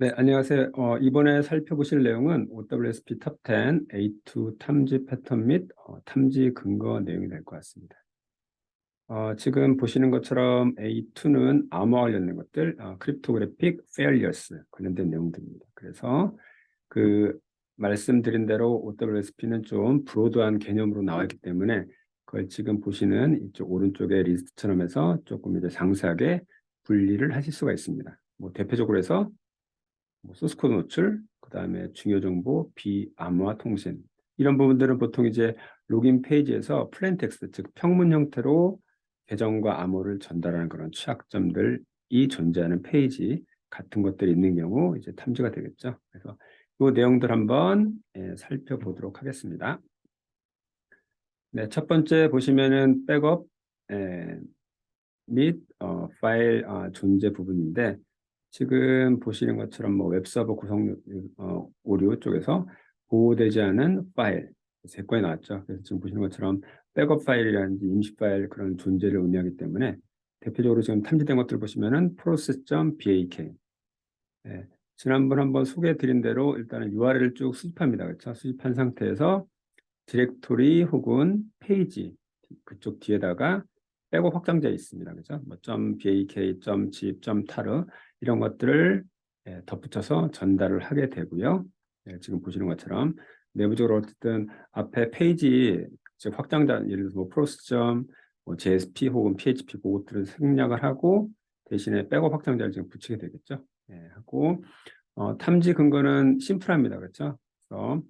네, 안녕하세요. 어, 이번에 살펴보실 내용은 OWSP 탑10 A2 탐지 패턴 및 어, 탐지 근거 내용이 될 것 같습니다. 어, 지금 보시는 것처럼 A2는 암호와 관련된 것들, 어, 크립토그래픽 페일리어스 관련된 내용들입니다. 그래서 그 말씀드린 대로 OWSP는 좀 브로드한 개념으로 나와 있기 때문에 그걸 지금 보시는 이쪽 오른쪽에 리스트처럼 해서 조금 이제 상세하게 분리를 하실 수가 있습니다. 뭐 대표적으로 해서 뭐 소스코드 노출, 그 다음에 중요 정보, 비암호화 통신 이런 부분들은 보통 이제 로깅 페이지에서 플레인 텍스트 즉 평문 형태로 계정과 암호를 전달하는 그런 취약점들이 존재하는 페이지 같은 것들이 있는 경우 이제 탐지가 되겠죠. 그래서 이 내용들 한번 예, 살펴보도록 하겠습니다. 네, 첫 번째 보시면은 백업 예, 및 어, 파일 어, 존재 부분인데 지금 보시는 것처럼 뭐 웹서버 구성 어, 오류 쪽에서 보호되지 않은 파일 세 건이 나왔죠. 그래서 지금 보시는 것처럼 백업 파일이라든지 임시 파일 그런 존재를 의미하기 때문에 대표적으로 지금 탐지된 것들 보시면은 process.bak 네, 지난번 한번 소개해 드린 대로 일단은 URL을 쭉 수집합니다. 그렇죠? 수집한 상태에서 디렉토리 혹은 페이지 그쪽 뒤에다가 백업 확장자 있습니다. 그죠? 뭐 .bak, .zip, .tar 이런 것들을 예, 덧붙여서 전달을 하게 되고요. 예, 지금 보시는 것처럼 내부적으로 어쨌든 앞에 페이지 즉 확장자 예를 들어서 뭐 프로스점, 뭐 JSP 혹은 PHP 그것들을 생략을 하고 대신에 백업 확장자를 지금 붙이게 되겠죠. 예, 하고 어, 탐지 근거는 심플합니다. 그렇죠? 그래서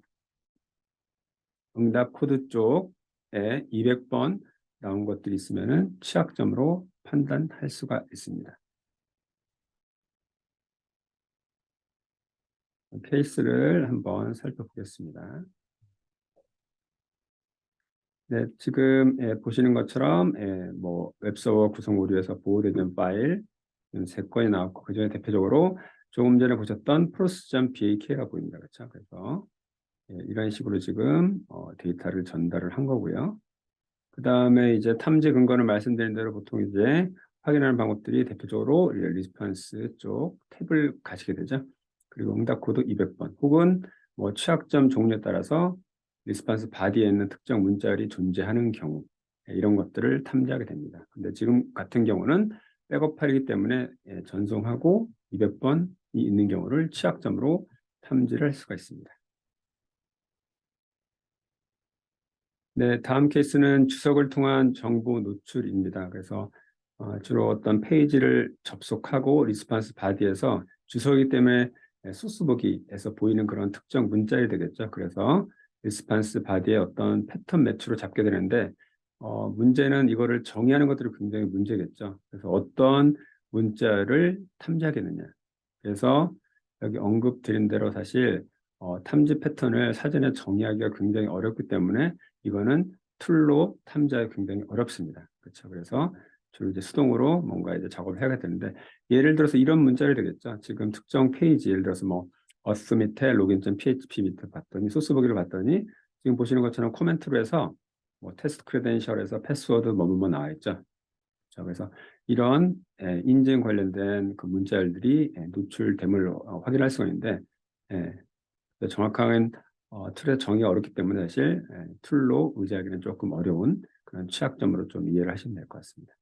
응답 코드 쪽에 200번 나온 것들이 있으면은 취약점으로 판단할 수가 있습니다. 케이스를 한번 살펴보겠습니다. 네, 지금 예, 보시는 것처럼 예, 뭐 웹서버 구성 오류에서 보호되는 파일 세 건이 나왔고 그 중에 대표적으로 조금 전에 보셨던 process.bak가 보입니다. 그렇죠? 그래서 예, 이런 식으로 지금 어, 데이터를 전달을 한 거고요. 그 다음에 이제 탐지 근거를 말씀드린 대로 보통 이제 확인하는 방법들이 대표적으로 리스폰스 쪽 탭을 가시게 되죠. 그리고 응답 코드 200번 혹은 뭐 취약점 종류에 따라서 리스폰스 바디에 있는 특정 문자열이 존재하는 경우 예, 이런 것들을 탐지하게 됩니다. 근데 지금 같은 경우는 백업 파일이기 때문에 예, 전송하고 200번이 있는 경우를 취약점으로 탐지를 할 수가 있습니다. 네, 다음 케이스는 주석을 통한 정보 노출입니다. 그래서 어, 주로 어떤 페이지를 접속하고 리스폰스 바디에서 주석이기 때문에 네, 소스보기에서 보이는 그런 특정 문자열이 되겠죠. 그래서 리스판스 바디의 어떤 패턴 매치로 잡게 되는데 어, 문제는 이거를 정의하는 것들이 굉장히 문제겠죠. 그래서 어떤 문자를 탐지하겠느냐. 그래서 여기 언급 드린 대로 사실 어, 탐지 패턴을 사전에 정의하기가 굉장히 어렵기 때문에 이거는 툴로 탐지하기 굉장히 어렵습니다. 그렇죠. 그래서 주로 이제 수동으로 뭔가 이제 작업을 해야 되는데 예를 들어서 이런 문자를 되겠죠. 지금 특정 페이지 예를 들어서 뭐 어스 밑에 login.php 밑에 봤더니 소스 보기를 봤더니 지금 보시는 것처럼 코멘트로 해서 뭐 테스트 크레덴셜에서 패스워드 뭐뭐 나와 있죠. 자, 그래서 이런 예, 인증 관련된 그 문자열들이 예, 노출됨을 어, 확인할 수가 있는데 예, 정확한 어, 툴의 정의가 어렵기 때문에 사실 예, 툴로 의지하기는 조금 어려운 그런 취약점으로 좀 이해를 하시면 될 것 같습니다.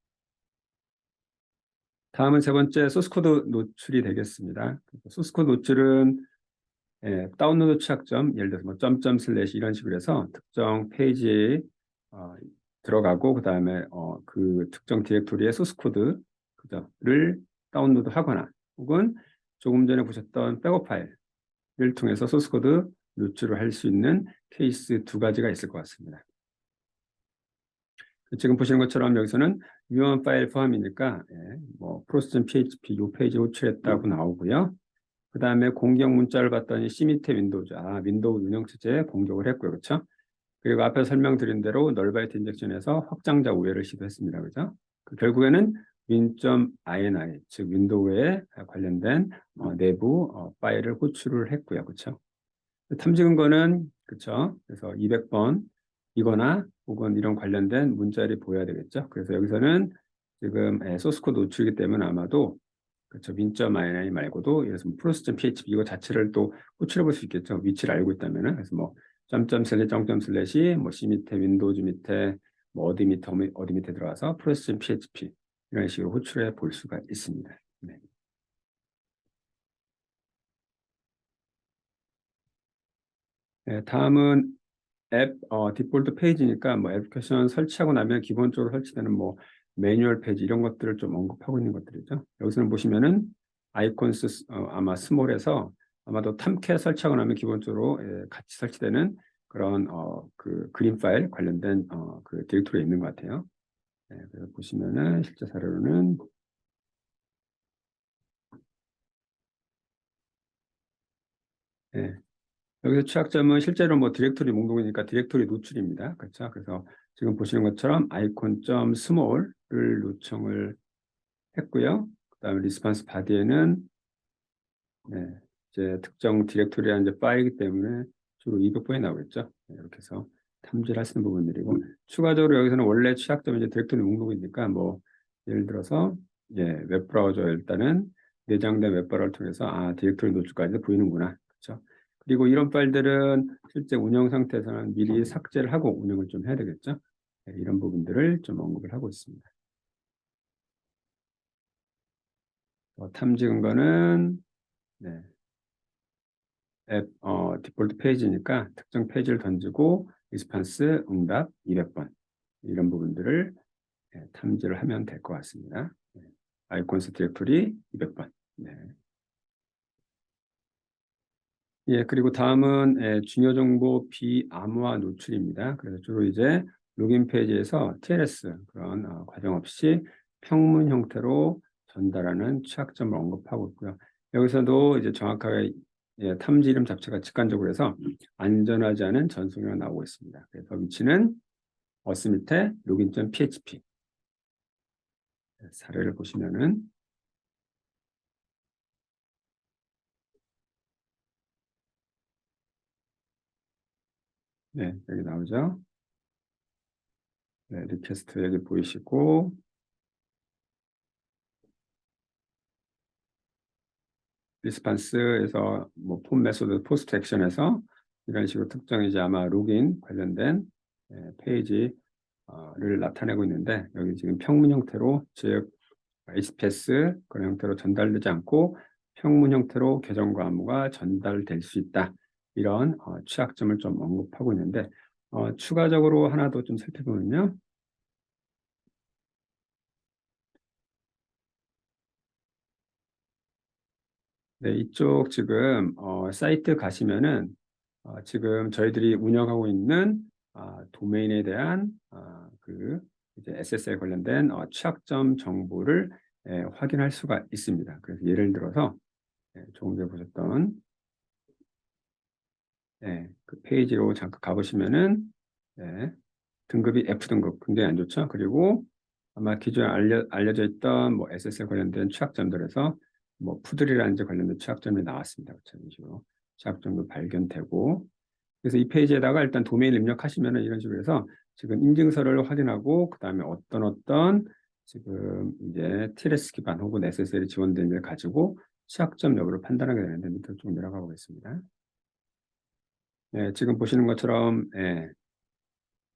다음은 세 번째 소스코드 노출이 되겠습니다. 소스코드 노출은 예, 다운로드 취약점, 예를 들어서 뭐 점점 슬래시 이런 식으로 해서 특정 페이지에 어, 들어가고 그 다음에 어, 그 특정 디렉토리의 소스코드를 다운로드 하거나 혹은 조금 전에 보셨던 백업 파일을 통해서 소스코드 노출을 할 수 있는 케이스 두 가지가 있을 것 같습니다. 지금 보시는 것처럼 여기서는 유효한 파일 포함이니까 예, 뭐 프로스.php 요 페이지 호출했다고 나오고요. 그 다음에 공격 문자를 봤더니 C 밑에 윈도우죠. 아, 윈도우 운영 체제에 공격을 했고요. 그렇죠? 그리고 앞에 설명드린 대로 널바이트 인젝션에서 확장자 우회를 시도했습니다. 그죠? 그 결국에는 win.ini, 즉 윈도우에 관련된 어, 내부 어, 파일을 호출을 했고요. 그렇죠? 탐지 근거는 그렇죠? 그래서 200번 이거나 혹은 이런 관련된 문자를 보여야 되겠죠. 그래서 여기서는 지금 소스 코드 노출이기 때문에 아마도 그렇죠. min 말고도 예를 들어서 프로스.php 이거 자체를 또 호출해 볼 수 있겠죠. 위치를 알고 있다면은 그래서 뭐 점점 슬래시 점점 슬래시 뭐 C 밑에 윈도우즈 밑에 뭐 어디 밑에 어디- 밑에 들어가서 프로스.php 이런 식으로 호출해 볼 수가 있습니다. 네. 네, 다음은 앱 어, 디폴트 페이지니까 뭐 애플리케이션 설치하고 나면 기본적으로 설치되는 뭐 매뉴얼 페이지 이런 것들을 좀 언급하고 있는 것들이죠. 여기서는 보시면은 아이콘스 어, 아마 스몰에서 아마도 탐캐 설치하고 나면 기본적으로 예, 같이 설치되는 그런 어, 그 그림 파일 관련된 어, 그 디렉토리에 있는 것 같아요. 네, 그래서 보시면은 실제 사례로는 네, 여기서 취약점은 실제로 뭐 디렉토리 목록이니까 디렉토리 노출입니다. 그렇죠? 그래서 지금 보시는 것처럼 아이콘.small을 요청을 했고요. 그다음에 리스폰스 바디에는 네, 이제 특정 디렉토리라는 이제 파일이기 때문에 주로 200번이 나오겠죠. 네, 이렇게 해서 탐지를 있는 부분들이고 추가적으로 여기서는 원래 취약점은 이제 디렉토리 목록이니까 뭐 예를 들어서 예, 웹브라우저 일단은 내장된 웹브라우저를 통해서 아 디렉토리 노출까지 보이는구나. 그렇죠? 그리고 이런 파일들은 실제 운영 상태에서는 미리 삭제를 하고 운영을 좀 해야 되겠죠. 네, 이런 부분들을 좀 언급을 하고 있습니다. 어, 탐지 근거는 네. 앱 어, 디폴트 페이지니까 특정 페이지를 던지고 리스판스 응답 200번 이런 부분들을 예, 탐지를 하면 될 것 같습니다. 네. 아이콘스 디렉토리 200번. 네. 예, 그리고 다음은 예, 중요 정보 비암호화 노출입니다. 그래서 주로 이제 로그인 페이지에서 TLS 그런 어, 과정 없이 평문 형태로 전달하는 취약점을 언급하고 있고요. 여기서도 이제 정확하게 예, 탐지 이름 자체가 직관적으로 해서 안전하지 않은 전송이가 나오고 있습니다. 그래서 위치는 어스 밑에 login.php 예, 사례를 보시면은 네, 여기 나오죠. 네, 리퀘스트 여기 보이시고 리스판스에서 뭐 폼 메소드 포스트 액션에서 이런 식으로 특정 이제 아마 로그인 관련된 예, 페이지를 나타내고 있는데 여기 지금 평문 형태로 즉 HPS 그런 형태로 전달되지 않고 평문 형태로 계정과 암호가 전달될 수 있다 이런 어, 취약점을 좀 언급하고 있는데 어, 추가적으로 하나 더 좀 살펴보면요. 네, 이쪽 지금 어, 사이트 가시면은 어, 지금 저희들이 운영하고 있는 아, 도메인에 대한 아, 그 이제 SSL 관련된 어, 취약점 정보를 예, 확인할 수가 있습니다. 그래서 예를 들어서 예, 조금 전에 보셨던 예, 그 페이지로 잠깐 가보시면은 예, 등급이 F 등급 굉장히 안 좋죠. 그리고 아마 기존에 알려, 알려져 있던 뭐 SSL 관련된 취약점들에서 뭐 푸들이라는 데 관련된 취약점이 나왔습니다. 그렇죠. 이런 식으로 취약점도 발견되고 그래서 이 페이지에다가 일단 도메인 입력하시면 은 이런 식으로 해서 지금 인증서를 확인하고 그 다음에 어떤 어떤 지금 이제 TLS 기반 혹은 SSL이 지원된 걸 가지고 취약점 여부를 판단하게 되는데 밑으로 쭉 내려가 보겠습니다. 네, 지금 보시는 것처럼 예,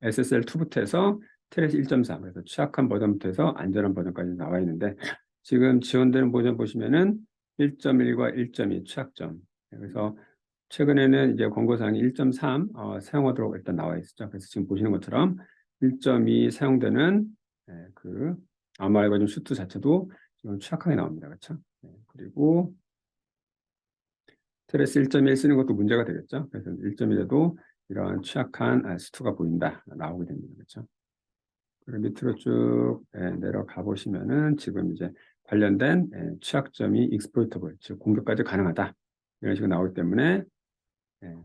SSL2부터 해서 TLS 1.3 그래서 취약한 버전부터 해서 안전한 버전까지 나와 있는데 지금 지원되는 버전 보시면은 1.1과 1.2 취약점 네, 그래서 최근에는 이제 권고사항이 1.3 어, 사용하도록 일단 나와 있었죠. 그래서 지금 보시는 것처럼 1.2 사용되는 예, 그 아마 알고즘 슈트 자체도 지금 취약하게 나옵니다. 그렇죠? 네, 그리고 트레스 1.1 쓰는 것도 문제가 되겠죠. 그래서 1.1에도 이러한 취약한 아, 수트가 보인다 나오게 됩니다. 그렇죠? 그리고 밑으로 쭉 예, 내려가 보시면은 지금 이제 관련된 예, 취약점이 exploitable, 즉 공격까지 가능하다 이런 식으로 나오기 때문에 예,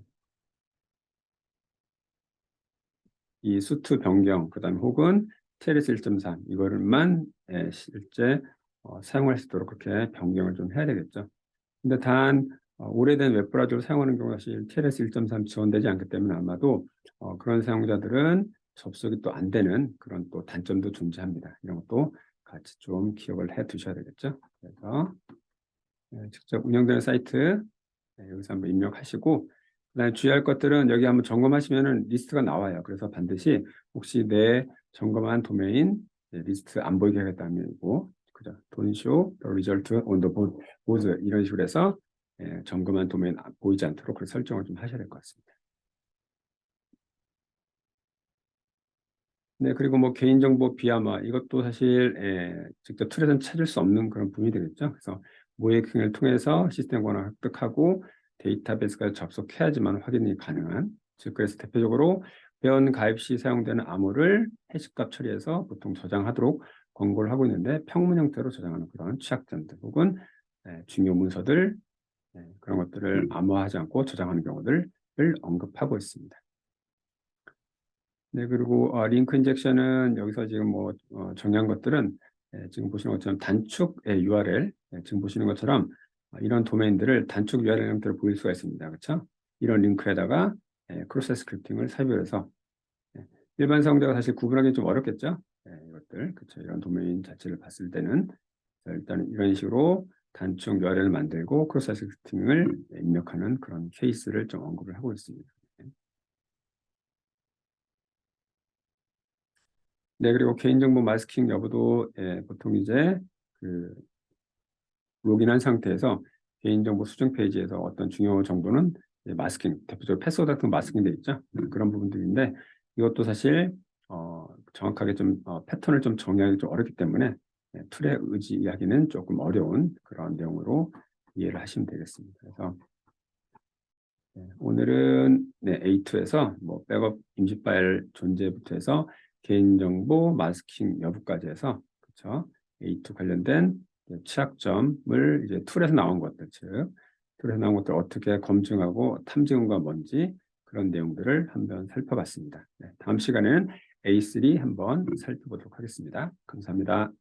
이 수트 변경, 그 다음에 혹은 TLS 1.3 이거를만 예, 실제 어, 사용할 수 있도록 그렇게 변경을 좀 해야 되겠죠. 근데 단 어, 오래된 웹브라우저를 사용하는 경우 사실 TLS 1.3 지원되지 않기 때문에 아마도 어, 그런 사용자들은 접속이 또 안 되는 그런 또 단점도 존재합니다. 이런 것도 같이 좀 기억을 해 두셔야 되겠죠. 그래서 네, 직접 운영되는 사이트 네, 여기서 한번 입력하시고 그다음에 주의할 것들은 여기 한번 점검하시면은 리스트가 나와요. 그래서 반드시 혹시 내 점검한 도메인 네, 리스트 안 보이게 하겠다면이고 그죠? On the board board 이런 식으로 해서 예, 점검한 안- 보이지 않도록 그 설정을 좀 하셔야 될 것 같습니다. 네, 그리고 뭐 개인정보 비하마 이것도 사실 예, 직접 툴에서는 찾을 수 없는 그런 부분이 되겠죠. 그래서 모이킹을 통해서 시스템 권한을 획득하고 데이터베이스까지 접속해야지만 확인이 가능한 즉 그래서 대표적으로 회원 가입 시 사용되는 암호를 해시값 처리해서 보통 저장하도록 권고를 하고 있는데 평문 형태로 저장하는 그런 취약점들 혹은 예, 중요 문서들 예, 그런 것들을 암호화하지 않고 저장하는 경우들을 언급하고 있습니다. 네, 그리고 어, 링크 인젝션은 여기서 지금 뭐 어, 정리한 것들은 예, 지금 보시는 것처럼 단축 예, URL 예, 지금 보시는 것처럼 어, 이런 도메인들을 단축 URL 형태로 보일 수가 있습니다. 그렇죠? 이런 링크에다가 예, 크로스 스크립팅을 삽입해서 예, 일반 사용자가 사실 구분하기 좀 어렵겠죠? 예, 이것들 그렇죠? 이런 도메인 자체를 봤을 때는 자, 일단 이런 식으로 단축 URL을 만들고 크로스 스크립팅을 입력하는 그런 케이스를 좀 언급을 하고 있습니다. 네, 그리고 개인정보 마스킹 여부도 예, 보통 이제 그 로그인한 상태에서 개인정보 수정 페이지에서 어떤 중요 정보는 마스킹, 대표적으로 패스워드 같은 거 마스킹 돼 있죠. 음, 그런 부분들인데 이것도 사실 어, 정확하게 좀 어, 패턴을 좀 정리하기 좀 어렵기 때문에 예, 툴에 의지하기는 조금 어려운 그런 내용으로 이해를 하시면 되겠습니다. 그래서 네, 오늘은 네, A2에서 뭐 백업 임시 파일 존재부터 해서 개인정보 마스킹 여부까지 해서 그렇죠. A2 관련된 취약점을 이제 툴에서 나온 것들 즉 툴에서 나온 것들 어떻게 검증하고 탐지음과 뭔지 그런 내용들을 한번 살펴봤습니다. 네, 다음 시간에는 A3 한번 살펴보도록 하겠습니다. 감사합니다.